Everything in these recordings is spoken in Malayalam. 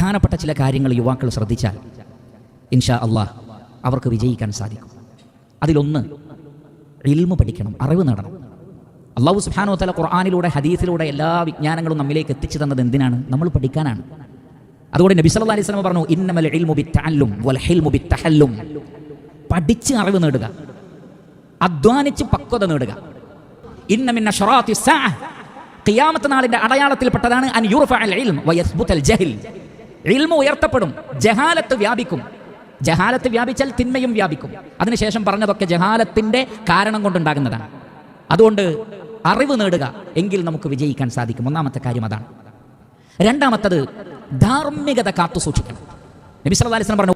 പ്രധാനപ്പെട്ട ചില കാര്യങ്ങൾ യുവാക്കൾ ശ്രദ്ധിച്ചാൽ ഇൻഷാ അള്ളാഹ് അവർക്ക് വിജയിക്കാൻ സാധിക്കും. അതിലൊന്ന് ഇൽമു പഠിക്കണം അറിവ് നേടണം. അള്ളാഹു സുഹാനോ തല ഖുർആാനിലൂടെ ഹദീസിലൂടെ എല്ലാ വിജ്ഞാനങ്ങളും നമ്മിലേക്ക് എത്തിച്ചു തന്നത് എന്തിനാണ്? നമ്മൾ പഠിക്കാനാണ്. അതുകൊണ്ട് നബി സല്ലല്ലാഹു അലൈഹി വസല്ലം പറഞ്ഞു ഇന്നമൽ പഠിച്ച് അറിവ് നേടുക. അധ്വാനിച്ച് പക്വത നേടുക. ഇന്ന മിന്ന ശറാത്തി സാഅ. ഖിയാമത്ത് നാളിന്റെ അടയാളത്തിൽപ്പെട്ടതാണ് അൻ ജഹൽ. ഇൽമു ഉയർത്തപ്പെടും ജഹാലത്ത് വ്യാപിക്കും. ജഹാലത്ത് വ്യാപിച്ചാൽ തിന്മയും വ്യാപിക്കും. അതിനുശേഷം പറഞ്ഞതൊക്കെ ജഹാലത്തിന്റെ കാരണം കൊണ്ടുണ്ടാകുന്നതാണ്. അതുകൊണ്ട് അറിവ് നേടുക എങ്കിൽ നമുക്ക് വിജയിക്കാൻ സാധിക്കും. ഒന്നാമത്തെ കാര്യം അതാണ്. രണ്ടാമത്തത് ധാർമ്മികത കാത്തു സൂക്ഷിക്കണം. നബി സല്ലല്ലാഹു അലൈഹി വസല്ലം പറഞ്ഞു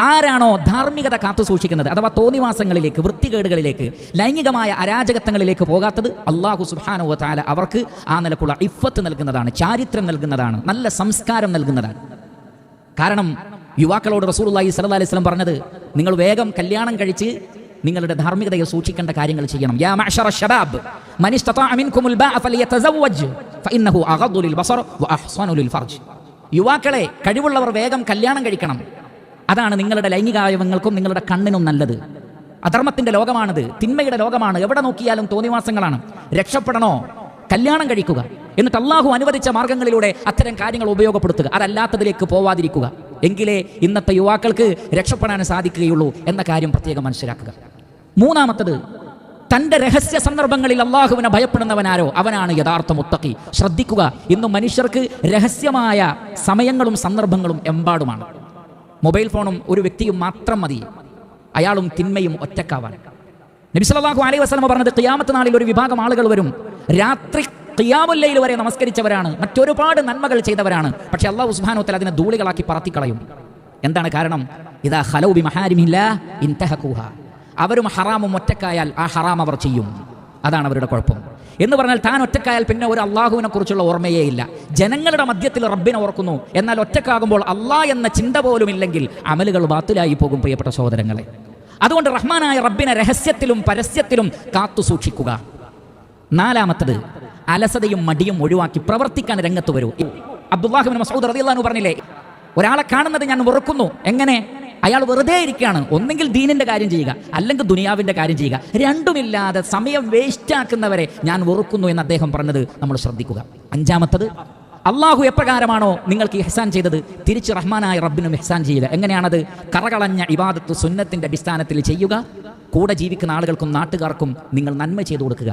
ആരാണോ ധാർമ്മികത കാത്തു സൂക്ഷിക്കുന്നത് അഥവാ തോന്നിവാസങ്ങളിലേക്ക് വൃത്തികേടുകളിലേക്ക് ലൈംഗികമായ അരാജകത്വങ്ങളിലേക്ക് പോകാത്തത് അള്ളാഹു സുബ്ഹാനഹു വ തആല അവർക്ക് ആ നിലക്കുള്ള ഇഫത്ത് നൽകുന്നതാണ് ചാരിത്രം നൽകുന്നതാണ് നല്ല സംസ്കാരം നൽകുന്നതാണ്. കാരണം യുവാക്കളോട് റസൂലുള്ളാഹി സ്വല്ലല്ലാഹി അലൈഹി വസല്ലം പറഞ്ഞത് നിങ്ങൾ വേഗം കല്യാണം കഴിച്ച് നിങ്ങളുടെ ധാർമ്മികതയെ സൂക്ഷിക്കേണ്ട കാര്യങ്ങൾ ചെയ്യണം. ശബാബ് ലിൽ ലിൽ ഫർജ്. യുവാക്കളെ കഴിവുള്ളവർ വേഗം കല്യാണം കഴിക്കണം. അതാണ് നിങ്ങളുടെ ലൈംഗികാവയവങ്ങൾക്കും നിങ്ങളുടെ കണ്ണിനും നല്ലത്. അധർമ്മത്തിന്റെ ലോകമാണിത് തിന്മയുടെ ലോകമാണ്. എവിടെ നോക്കിയാലും തോന്നിവാസങ്ങളാണ്. രക്ഷപ്പെടണോ? കല്യാണം കഴിക്കുക. എന്നിട്ട് അള്ളാഹു അനുവദിച്ച മാർഗങ്ങളിലൂടെ അത്തരം കാര്യങ്ങൾ ഉപയോഗപ്പെടുത്തുക. അതല്ലാത്തതിലേക്ക് പോവാതിരിക്കുക. എങ്കിലേ ഇന്നത്തെ യുവാക്കൾക്ക് രക്ഷപ്പെടാൻ സാധിക്കുകയുള്ളൂ എന്ന കാര്യം പ്രത്യേകം മനസ്സിലാക്കുക. മൂന്നാമത്തത് തന്റെ രഹസ്യ സന്ദർഭങ്ങളിൽ അള്ളാഹുവിനെ ഭയപ്പെടുന്നവനാരോ? അവനാണ് യഥാർത്ഥ മുത്തക്കി ശ്രദ്ധിക്കുക ഇന്ന് മനുഷ്യർക്ക് രഹസ്യമായ സമയങ്ങളും സന്ദർഭങ്ങളും എമ്പാടുമാണ്. മൊബൈൽ ഫോണും ഒരു വ്യക്തിയും മാത്രം മതി. അയാളും തിന്മയും ഒറ്റക്കാവാൻ. നബി സല്ലല്ലാഹു അലൈഹി പറഞ്ഞത് ക്യാമത്ത് നാളിൽ ഒരു വിഭാഗം ആളുകൾ വരും. രാത്രി ഖിയാമുല്ലയിൽ വരെ നമസ്കരിച്ചവരാണ്. മറ്റൊരുപാട് നന്മകൾ ചെയ്തവരാണ്. പക്ഷെ അള്ളാഹു വതആല അതിനെ ധൂളികളാക്കി പറത്തിക്കളയും. എന്താണ് കാരണം? ഇതാ ഹലൗബി മഹാരിമില്ല ഇൻതഹഖൂഹ. അവരും ഹറാമും ഒറ്റക്കായാൽ ആ ഹറാം അവർ ചെയ്യും. അതാണ് അവരുടെ കുഴപ്പം. എന്ന് പറഞ്ഞാൽ താൻ ഒറ്റക്കായാൽ പിന്നെ ഒരു അള്ളാഹുവിനെ കുറിച്ചുള്ള ഓർമ്മയേ ഇല്ല. ജനങ്ങളുടെ മധ്യത്തിൽ റബ്ബിനെ ഓർക്കുന്നു. എന്നാൽ ഒറ്റക്കാകുമ്പോൾ അള്ളാഹ് എന്ന ചിന്ത പോലും ഇല്ലെങ്കിൽ അമലുകൾ ബാത്തിലായി പോകും പ്രിയപ്പെട്ട സഹോദരങ്ങളെ. അതുകൊണ്ട് റഹ്മാനായ റബ്ബിനെ രഹസ്യത്തിലും പരസ്യത്തിലും കാത്തു സൂക്ഷിക്കുക. നാലാമത്തത് അലസതയും മടിയും ഒഴിവാക്കി പ്രവർത്തിക്കാൻ രംഗത്ത് വരൂ. അബ്ദുല്ലാഹിബിൻ മസൂദ് റളിയല്ലാഹു പറഞ്ഞില്ലേ ഒരാളെ കാണുന്നത് ഞാൻ വെറുക്കുന്നു എങ്ങനെ? അയാൾ വെറുതെ ഇരിക്കുകയാണ്. ഒന്നെങ്കിൽ ദീനിന്റെ കാര്യം ചെയ്യുക അല്ലെങ്കിൽ ദുനിയാവിന്റെ കാര്യം ചെയ്യുക. രണ്ടുമില്ലാതെ സമയം വേസ്റ്റ് ആക്കുന്നവരെ ഞാൻ വെറുക്കുന്നു എന്ന് അദ്ദേഹം പറഞ്ഞത് നമ്മൾ ശ്രദ്ധിക്കുക. അഞ്ചാമത്തത് അള്ളാഹു എപ്രകാരമാണോ നിങ്ങൾക്ക് ഇഹ്സാൻ ചെയ്തത്? തിരിച്ച് റഹ്മാനായ റബ്ബിനും ഇഹ്സാൻ ചെയ്യുക. എങ്ങനെയാണത്? കറകളഞ്ഞ ഇബാദത്ത് സുന്നത്തിന്റെ അടിസ്ഥാനത്തിൽ ചെയ്യുക. കൂടെ ജീവിക്കുന്ന ആളുകൾക്കും നാട്ടുകാർക്കും നിങ്ങൾ നന്മ ചെയ്തു കൊടുക്കുക.